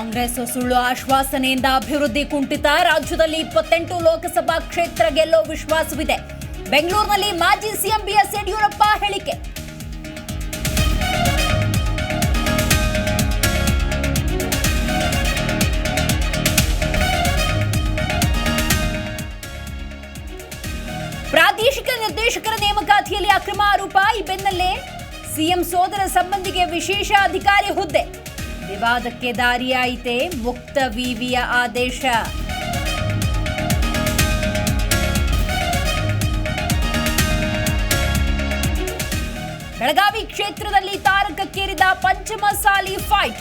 ಕಾಂಗ್ರೆಸ್ ಸುಳ್ಳು ಆಶ್ವಾಸನೆಯಿಂದ ಅಭಿವೃದ್ಧಿ ಕುಂಠಿತ, ರಾಜ್ಯದಲ್ಲಿ ಇಪ್ಪತ್ತೆಂಟು ಲೋಕಸಭಾ ಕ್ಷೇತ್ರ ಗೆಲ್ಲೋ ವಿಶ್ವಾಸವಿದೆ. ಬೆಂಗಳೂರಿನಲ್ಲಿ ಮಾಜಿ ಸಿಎಂ ಬಿಎಸ್ ಯಡಿಯೂರಪ್ಪ ಹೇಳಿಕೆ. ಪ್ರಾದೇಶಿಕ ನಿರ್ದೇಶಕರ ನೇಮಕಾತಿಯಲ್ಲಿ ಅಕ್ರಮ ಆರೋಪ, ಈ ಬೆನ್ನಲ್ಲೇ ಸಿಎಂ ಸೋದರ ಸಂಬಂಧಿಗೆ ವಿಶೇಷ ಅಧಿಕಾರಿ ಹುದ್ದೆ. ವಿವಾದಕ್ಕೆ ದಾರಿಯಾಯಿತೆ ಮುಕ್ತ ವಿವಿಯ ಆದೇಶ. ಬೆಳಗಾವಿ ಕ್ಷೇತ್ರದಲ್ಲಿ ತಾರಕಕ್ಕೇರಿದ ಪಂಚಮಸಾಲಿ ಫೈಟ್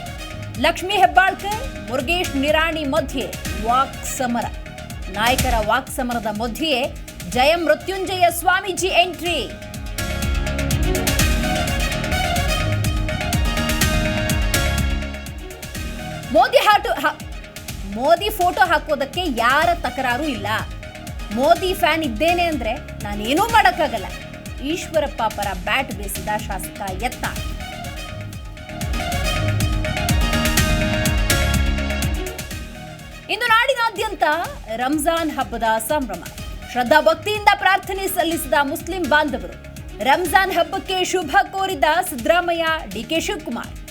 ಲಕ್ಷ್ಮೀ ಹೆಬ್ಬಾಳ್ಕರ್, ಮುರುಗೇಶ್ ನಿರಾಣಿ ಮಧ್ಯೆ ವಾಕ್ ಸಮರ ನಾಯಕರ ವಾಕ್ ಸಮರದ ಮಧ್ಯೆಯೇ Jaya Mrutyunjaya Swamiji entry. Modi hot Modi photo ಹಾಕೋದಕ್ಕೆ ಯಾರ ತಕರಾರು ಇಲ್ಲ. ಮೋದಿ ಫ್ಯಾನ್ ಇದ್ದೇನೆ ಅಂದ್ರೆ ನಾನೇನೂ ಮಾಡೋಕ್ಕಾಗಲ್ಲ. ಈಶ್ವರಪ್ಪ ಪರ ಬ್ಯಾಟ್ ಬೀಸಿದ ಶಾಸಕ ಎತ್ತ. ಇಂದು ನಾಡಿನಾದ್ಯಂತ ರಂಜಾನ್ ಹಬ್ಬದ ಸಂಭ್ರಮ. ಶ್ರದ್ಧಾ ಭಕ್ತಿಯಿಂದ ಪ್ರಾರ್ಥನೆ ಸಲ್ಲಿಸಿದ ಮುಸ್ಲಿಂ ಬಾಂಧವರು. ರಂಜಾನ್ ಹಬ್ಬಕ್ಕೆ ಶುಭ ಕೋರಿದ ಸಿದ್ದರಾಮಯ್ಯ ಡಿಕೆ ಶಿವಕುಮಾರ್.